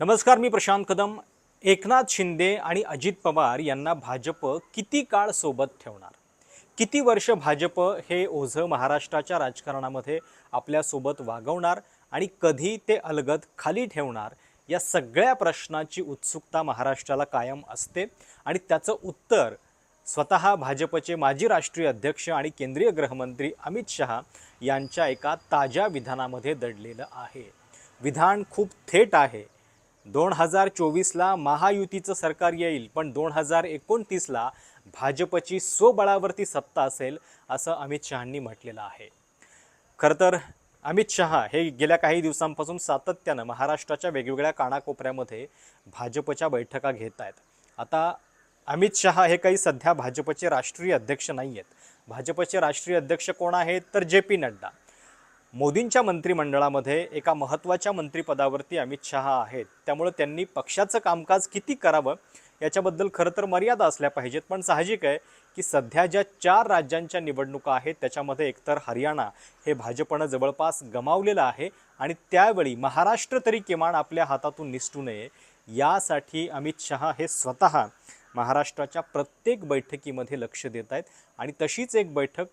नमस्कार मी प्रशांत कदम. एकनाथ शिंदे आणि अजित पवार यांना भाजप किती काळ सोबत ठेवणार? किती वर्ष भाजप हे ओझं महाराष्ट्राच्या राजकारणामध्ये आपल्यासोबत वागवणार आणि कधी ते अलगद खाली ठेवणार? या सगळ्या प्रश्नाची उत्सुकता महाराष्ट्राला कायम असते. आणि त्याचं उत्तर स्वतः भाजपचे माजी राष्ट्रीय अध्यक्ष आणि केंद्रीय गृहमंत्री अमित शहा यांच्या एका ताज्या विधानामध्ये दडलेलं आहे. विधान खूप थेट आहे. दोन हजार चोवीसला महायुतीचं सरकार येईल पण दोन हजार एकोणतीसला भाजपची स्वबळावरती सत्ता असेल असं अमित शहांनी म्हटलेलं आहे. खरं तर अमित शहा हे गेल्या काही दिवसांपासून सातत्यानं महाराष्ट्राच्या वेगवेगळ्या कानाकोपऱ्यामध्ये भाजपच्या बैठका घेत आहेत. आता अमित शहा हे काही सध्या भाजपचे राष्ट्रीय अध्यक्ष नाही आहेत भाजपचे राष्ट्रीय अध्यक्ष कोण आहेत? तर जे पी नड्डा. मोदींच्या मंत्रिमंडळामध्ये एका महत्त्वाच्या मंत्रिपदावरती अमित शहा आहेत. त्यामुळं त्यांनी पक्षाचं कामकाज किती करावं याच्याबद्दल खरं तर मर्यादा असल्या पाहिजेत. पण साहजिक आहे की सध्या ज्या चार राज्यांच्या निवडणुका आहेत त्याच्यामध्ये एकतर हरियाणा हे भाजपनं जवळपास गमावलेलं आहे आणि त्यावेळी महाराष्ट्र तरी किमान आपल्या हातातून निसटू नये यासाठी अमित शहा हे स्वतः महाराष्ट्राच्या प्रत्येक बैठकीमध्ये लक्ष देत आहेत. आणि तशीच एक बैठक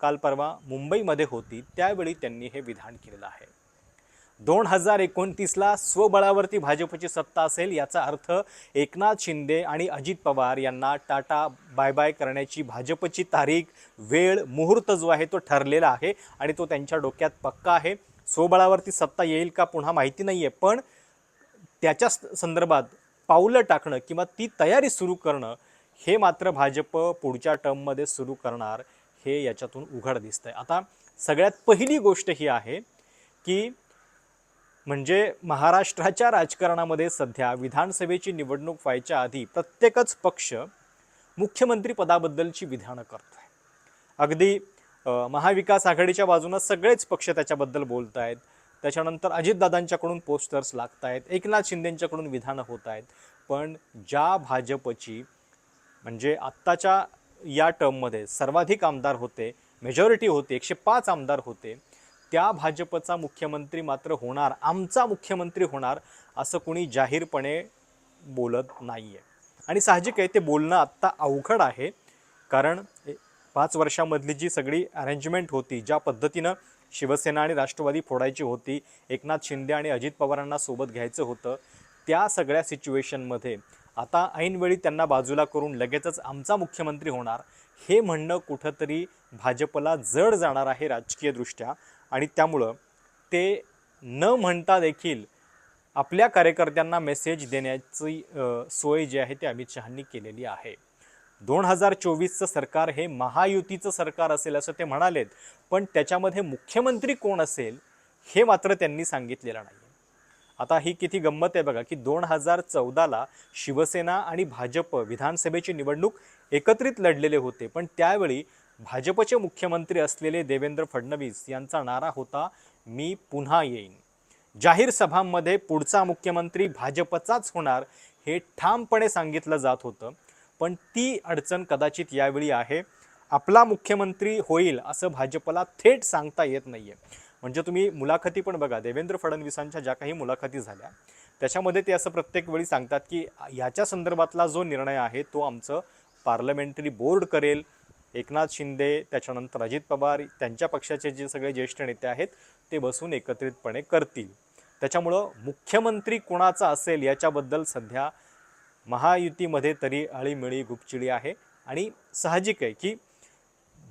काल परवा मुंबईमध्ये होती त्यावेळी त्यांनी हे विधान केलेलं आहे. दोन हजार एकोणतीसला स्वबळावरती भाजपची सत्ता असेल याचा अर्थ एकनाथ शिंदे आणि अजित पवार यांना टाटा बाय बाय करण्याची भाजपची तारीख वेळ मुहूर्त जो आहे तो ठरलेला आहे आणि तो त्यांच्या डोक्यात पक्का आहे. स्वबळावरती सत्ता येईल का पुन्हा माहिती नाही आहे पण त्याच्या स- संदर्भात पावलं टाकणं किंवा ती तयारी सुरू करणं हे मात्र भाजप पुढच्या टर्ममध्ये सुरू करणार. हे याच्यातून उघड दिसतंय. आता सगळ्यात पहिली गोष्ट ही आहे की म्हणजे महाराष्ट्राच्या राजकारणामध्ये सध्या विधानसभेची निवडणूक व्हायच्या आधी प्रत्येकच पक्ष मुख्यमंत्रीपदाबद्दलची विधानं करतो आहे अगदी महाविकास आघाडीच्या बाजूनं सगळेच पक्ष त्याच्याबद्दल बोलत आहेत त्याच्यानंतर अजितदादांच्याकडून पोस्टर्स लागत आहेत एकनाथ शिंदेंच्याकडून विधानं होत आहेत पण ज्या भाजपची म्हणजे आत्ताच्या या टर्ममध्ये सर्वाधिक आमदार होते मेजॉरिटी होते एकशे पाच आमदार होते. त्या भाजपचा मुख्यमंत्री मात्र होणार आमचा मुख्यमंत्री होणार असं कुणी जाहीरपणे बोलत नाही आहे आणि साहजिक आहे ते बोलणं आत्ता अवघड आहे कारण पाच वर्षामधली जी सगळी अरेंजमेंट होती ज्या पद्धतीनं शिवसेना आणि राष्ट्रवादी फोडायची होती एकनाथ शिंदे आणि अजित पवारांना सोबत घ्यायचं होतं त्या सगळ्या सिच्युएशनमध्ये आता ऐनवेळी त्यांना बाजूला करून लगेचच आमचा मुख्यमंत्री होणार. हे म्हणणं कुठंतरी भाजपला जड जाणार आहे राजकीयदृष्ट्या. आणि त्यामुळं ते न म्हणता देखील आपल्या कार्यकर्त्यांना मेसेज देण्याची सोय जी आहे ती अमित शहांनी केलेली आहे. दोन हजार चोवीसचं सरकार हे महायुतीचं सरकार असेल असं ते म्हणालेत. पण त्याच्यामध्ये मुख्यमंत्री कोण असेल हे मात्र त्यांनी सांगितलेलं नाही आता ही किती गंमत आहे बघा की दोन हजार चौदाला शिवसेना आणि भाजप विधानसभेची निवडणूक एकत्रित लढलेले होते. पण त्यावेळी भाजपचे मुख्यमंत्री असलेले देवेंद्र फडणवीस यांचा नारा होता मी पुन्हा येईन. जाहीर सभांमध्ये पुढचा मुख्यमंत्री भाजपचाच होणार हे ठामपणे सांगितलं जात होतं. पण ती अडचण कदाचित यावेळी आहे. आपला मुख्यमंत्री होईल असं भाजपला थेट सांगता येत नाही आहे म्हणजे तुम्ही मुलाखती पण बघा देवेंद्र फडणवीसांच्या ज्या काही मुलाखती झाल्या त्याच्यामध्ये ते असं प्रत्येक वेळी सांगतात की याच्या संदर्भातला जो निर्णय आहे तो आमचं पार्लमेंटरी बोर्ड करेल. एकनाथ शिंदे त्याच्यानंतर अजित पवार त्यांच्या पक्षाचे जे सगळे ज्येष्ठ नेते आहेत ते बसून एकत्रितपणे करतील. त्याच्यामुळं मुख्यमंत्री कोणाचा असेल याच्याबद्दल सध्या महायुतीमध्ये तरी अळीमिळी गुपचिडी आहे. आणि साहजिक आहे की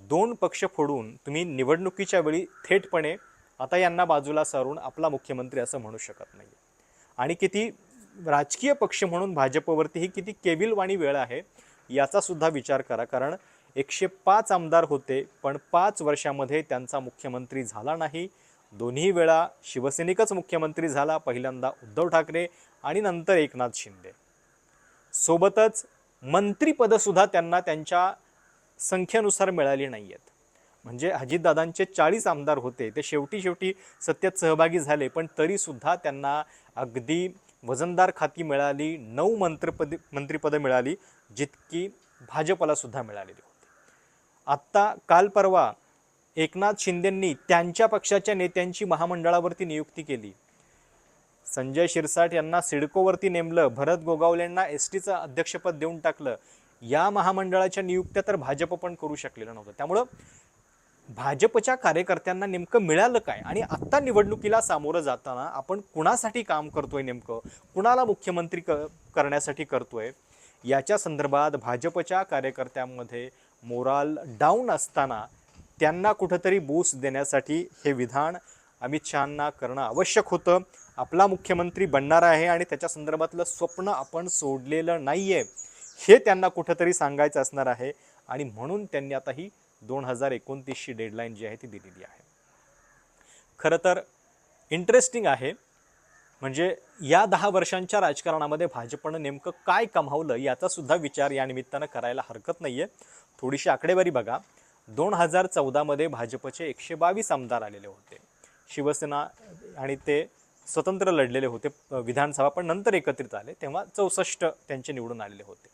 दोन पक्ष फोडून तुम्ही निवडणुकीच्या वेळी थेटपणे आता यांना बाजूला सारून आपला मुख्यमंत्री असं म्हणू शकत नाही आणि किती राजकीय पक्ष म्हणून भाजपवरती ही किती केविलवाणी वेळ आहे याचा सुद्धा विचार करा. कारण एकशे पाच आमदार होते पण पाच वर्षामध्ये त्यांचा मुख्यमंत्री झाला नाही. दोन्ही वेळा शिवसैनिकच मुख्यमंत्री झाला पहिल्यांदा उद्धव ठाकरे आणि नंतर एकनाथ शिंदे. सोबतच मंत्रिपदंसुद्धा त्यांना त्यांच्या संख्येनुसार मिळाली नाही आहेत म्हणजे अजितदादांचे चाळीस आमदार होते. ते शेवटी शेवटी सत्तेत सहभागी झाले पण तरीसुद्धा त्यांना अगदी वजनदार खाती मिळाली नऊ मंत्रपद मंत्रिपदं मिळाली जितकी भाजपला सुद्धा मिळालेली होती. आत्ता काल परवा एकनाथ शिंदेंनी त्यांच्या पक्षाच्या नेत्यांची महामंडळावरती नियुक्ती केली. संजय शिरसाट यांना सिडकोवरती नेमलं भरत गोगावलेंना एस टीचं अध्यक्षपद देऊन टाकलं. या महामंडळाच्या नियुक्त्या तर भाजप पण करू शकलेलं नव्हतं. त्यामुळं भाजपच्या कार्यकर्त्यांना नेमकं मिळालं काय? आणि आत्ता निवडणुकीला सामोरं जाताना आपण कुणासाठी काम करतोय नेमकं? कुणाला मुख्यमंत्री क करण्यासाठी करतोय? याच्या संदर्भात भाजपच्या कार्यकर्त्यांमध्ये मोराल डाऊन असताना त्यांना कुठंतरी बूस देण्यासाठी हे विधान अमित शहांना करणं आवश्यक होतं. आपला मुख्यमंत्री बनणार आहे आणि त्याच्या संदर्भातलं स्वप्न आपण सोडलेलं नाही आहे हे त्यांना कुठंतरी सांगायचं असणार आहे आणि म्हणून त्यांनी आता ही दोन हजार एकोणतीसची डेडलाईन जी आहे ती दिलेली आहे. खरं तर इंटरेस्टिंग आहे म्हणजे या दहा वर्षांच्या राजकारणामध्ये भाजपनं नेमकं काय कमावलं याचासुद्धा विचार या निमित्तानं करायला हरकत नाही आहे थोडीशी आकडेवारी बघा. दोन हजार चौदामध्ये भाजपचे एकशे बावीस आमदार आलेले होते. शिवसेना आणि ते स्वतंत्र लढलेले होते विधानसभा पण नंतर एकत्रित आले तेव्हा चौसष्ट त्यांचे निवडून आलेले होते.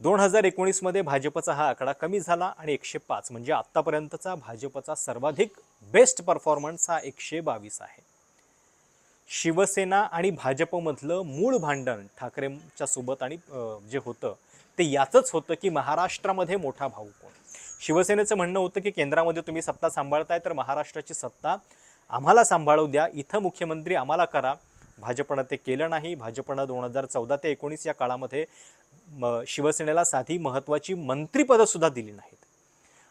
दोन हजार एकोणीसमध्ये भाजपचा हा आकडा कमी झाला आणि एकशे पाच म्हणजे आत्तापर्यंतचा भाजपचा सर्वाधिक बेस्ट परफॉर्मन्स हा एकशे बावीस आहे. शिवसेना आणि भाजपमधलं मूळ भांडण ठाकरेंच्या सोबत आणि जे होतं ते याचंच होतं की महाराष्ट्रामध्ये मोठा भाऊ कोण? शिवसेनेचं म्हणणं होतं की केंद्रामध्ये तुम्ही सत्ता सांभाळताय तर महाराष्ट्राची सत्ता आम्हाला सांभाळू द्या इथं मुख्यमंत्री आम्हाला करा भाजपनं ते केलं नाही. भाजपनं दोन हजार चौदा ते एकोणीस या काळामध्ये म शिवसेनेला साधी महत्त्वाची मंत्रिपदंसुद्धा दिली नाहीत.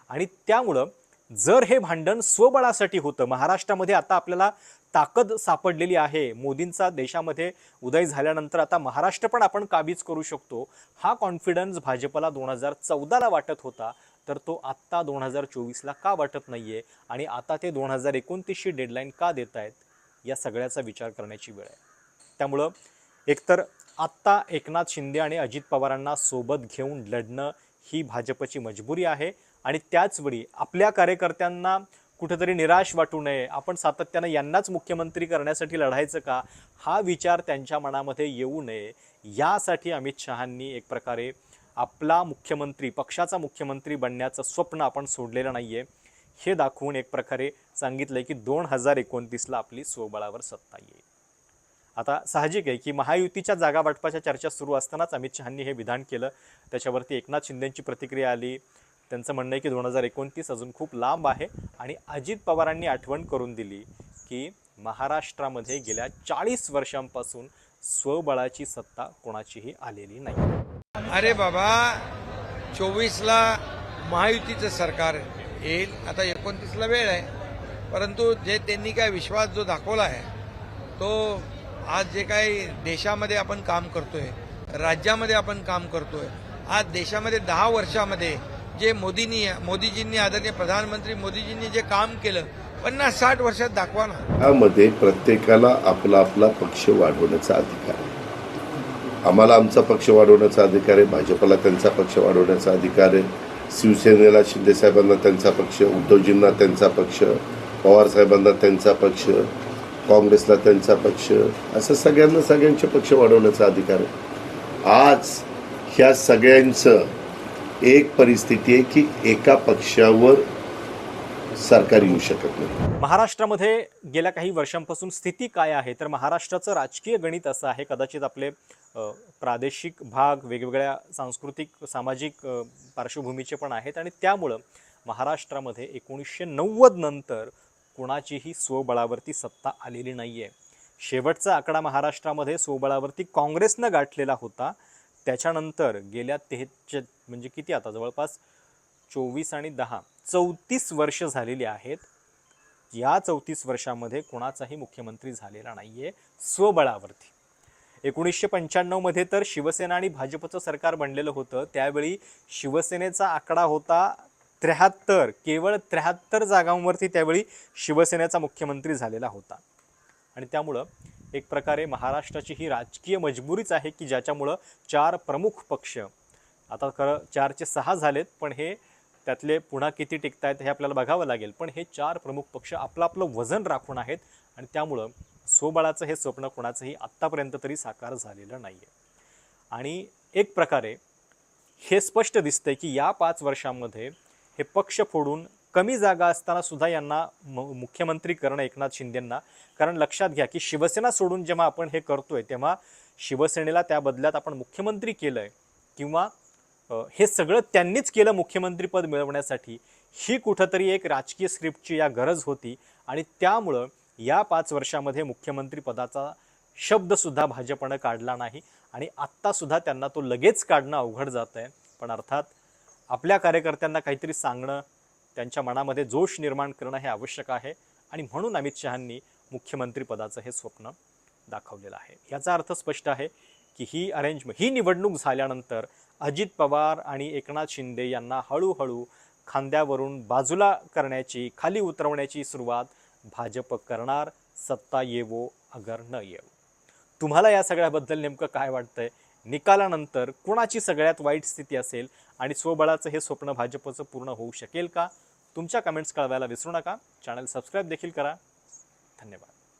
आणि त्यामुळं जर हे भांडण स्वबळासाठी होतं महाराष्ट्रामध्ये आता आपल्याला ताकद सापडलेली आहे. मोदींचा देशामध्ये उदय झाल्यानंतर आता महाराष्ट्र पण आपण काबीज करू शकतो. हा कॉन्फिडन्स भाजपला दोन हजार चौदाला वाटत होता तर तो आत्ता दोन हजार चोवीसला का वाटत नाही आहे आणि आता ते दोन हजार एकोणतीसशी डेडलाईन का देत आहेत या सगळ्याचा विचार करण्याची वेळ आहे. त्यामुळं एकतर आत्ता एकनाथ शिंदे आणि अजित पवारांना सोबत घेऊन लढणं ही भाजपची मजबुरी आहे आणि त्याचवेळी आपल्या कार्यकर्त्यांना कुठेतरी निराश वाटू नये आपण सातत्यानं यांनाच मुख्यमंत्री करण्यासाठी लढायचं का हा विचार त्यांच्या मनामध्ये येऊ नये यासाठी अमित शहांनी एक प्रकारे आपला मुख्यमंत्री पक्षाचा मुख्यमंत्री बनण्याचं स्वप्न आपण सोडलेलं नाही आहे हे दाखवून एक प्रकारे सांगितलं की दोन हजार एकोणतीसला आपली स्वबळावर सत्ता येईल. आता साहजिक आहे की महायुतीच्या जागा वाटपाच्या चर्चा सुरू असतानाच अमित शहांनी हे विधान केलं. त्याच्यावरती एकनाथ शिंदेंची प्रतिक्रिया आली. त्यांचं म्हणणं आहे की दोन हजार एकोणतीस अजून खूप लांब आहे आणि अजित पवारांनी आठवण करून दिली की महाराष्ट्रामध्ये गेल्या चाळीस वर्षांपासून स्वबळाची सत्ता कोणाचीही आलेली नाही. अरे बाबा चोवीसला महायुतीचं सरकार येईल. आता एकोणतीसला वेळ आहे. परंतु जे त्यांनी काय विश्वास जो दाखवला आहे तो आज जे काही देशामध्ये आपण काम करतोय राज्यामध्ये आपण काम करतोय आज देशामध्ये दहा वर्षामध्ये जे मोदींनी मोदीजींनी आदरणीय प्रधानमंत्री मोदीजींनी जे काम केलं पन्नास साठ वर्षात दाखवा ना. त्यामध्ये प्रत्येकाला आपला आपला पक्ष वाढवण्याचा अधिकार आहे. आम्हाला आमचा पक्ष वाढवण्याचा अधिकार आहे भाजपला त्यांचा पक्ष वाढवण्याचा अधिकार आहे शिवसेनेला शिंदेसाहेबांना त्यांचा पक्ष उद्धवजींना त्यांचा पक्ष पवारसाहेबांना त्यांचा पक्ष काँग्रेसला त्यांचा पक्ष असं सगळ्यांना सगळ्यांचे पक्ष वाढवण्याचा अधिकार आहे. आज ह्या सगळ्यांचं एक परिस्थिती आहे की एका पक्षावर सरकार येऊ शकत नाही. महाराष्ट्रामध्ये गेल्या काही वर्षांपासून स्थिती काय आहे? तर महाराष्ट्राचं राजकीय गणित असं आहे कदाचित आपले प्रादेशिक भाग वेगवेगळ्या सांस्कृतिक सामाजिक पार्श्वभूमीचे पण आहेत आणि त्यामुळं महाराष्ट्रामध्ये एकोणीसशे नव्वद नंतर कुणाचीही स्वबळावरती सत्ता आलेली नाही आहे शेवटचा आकडा महाराष्ट्रामध्ये स्वबळावरती काँग्रेसनं गाठलेला होता. त्याच्यानंतर गेल्या तेहच्या म्हणजे किती आता? जवळपास चोवीस आणि दहा. चौतीस वर्ष झालेली आहेत. या चौतीस वर्षामध्ये कोणाचाही मुख्यमंत्री झालेला नाही आहे स्वबळावरती. एकोणीसशे पंच्याण्णवमध्ये तर शिवसेना आणि भाजपचं सरकार बनलेलं होतं. त्यावेळी शिवसेनेचा आकडा होता त्र्याहत्तर केवळ त्र्याहत्तर जागांवरती त्यावेळी शिवसेनेचा मुख्यमंत्री झालेला होता. आणि त्यामुळं एक प्रकारे महाराष्ट्राची ही राजकीय मजबुरीच आहे की ज्याच्यामुळं चार प्रमुख पक्ष आता खरं चारचे सहा झालेत पण हे त्यातले पुन्हा किती टिकत आहेत हे आपल्याला बघावं लागेल. पण हे चार प्रमुख पक्ष आपलं आपलं वजन राखून आहेत आणि त्यामुळं स्वबळाचं हे स्वप्न कोणाचंही आत्तापर्यंत तरी साकार झालेलं नाही आहे आणि एक प्रकारे हे स्पष्ट दिसतंय की या पाच वर्षांमध्ये हे पक्ष फोडून कमी जागा असताना सुद्धा यांना म- मुख्यमंत्री करणं एकनाथ शिंदेंना. कारण लक्षात घ्या की शिवसेना सोडून जेव्हा आपण हे करतोय तेव्हा शिवसेनेला त्या बदल्यात आपण मुख्यमंत्री केलं आहे किंवा हे सगळं त्यांनीच केलं मुख्यमंत्रीपद मिळवण्यासाठी ही कुठंतरी एक राजकीय स्क्रिप्टची या गरज होती आणि त्यामुळं या पाच वर्षामध्ये मुख्यमंत्रीपदाचा शब्दसुद्धा भाजपनं काढला नाही आणि आत्तासुद्धा त्यांना तो लगेच काढणं अवघड जात आहे पण अर्थात आपल्या कार्यकर्त्यांना काहीतरी सांगणं त्यांच्या मनामध्ये जोश निर्माण करणं हे आवश्यक आहे. आणि म्हणून अमित शहांनी मुख्यमंत्रीपदाचं हे स्वप्न दाखवलेलं आहे. याचा अर्थ स्पष्ट आहे की ही अरेंजमेंट ही निवडणूक झाल्यानंतर अजित पवार आणि एकनाथ शिंदे यांना हळूहळू खांद्यावरून बाजूला करण्याची खाली उतरवण्याची सुरुवात भाजप करणार सत्ता येवो अगर न येवो. तुम्हाला या सगळ्याबद्दल नेमकं काय वाटतंय? निकालानंतर कुणाची सगळ्यात वाईट स्थिती असेल आणि स्वबळाचं हे स्वप्न भाजपचं पूर्ण होऊ शकेल का? तुमच्या कमेंट्स कळवायला विसरू नका. चॅनल सबस्क्राईब देखील करा. धन्यवाद.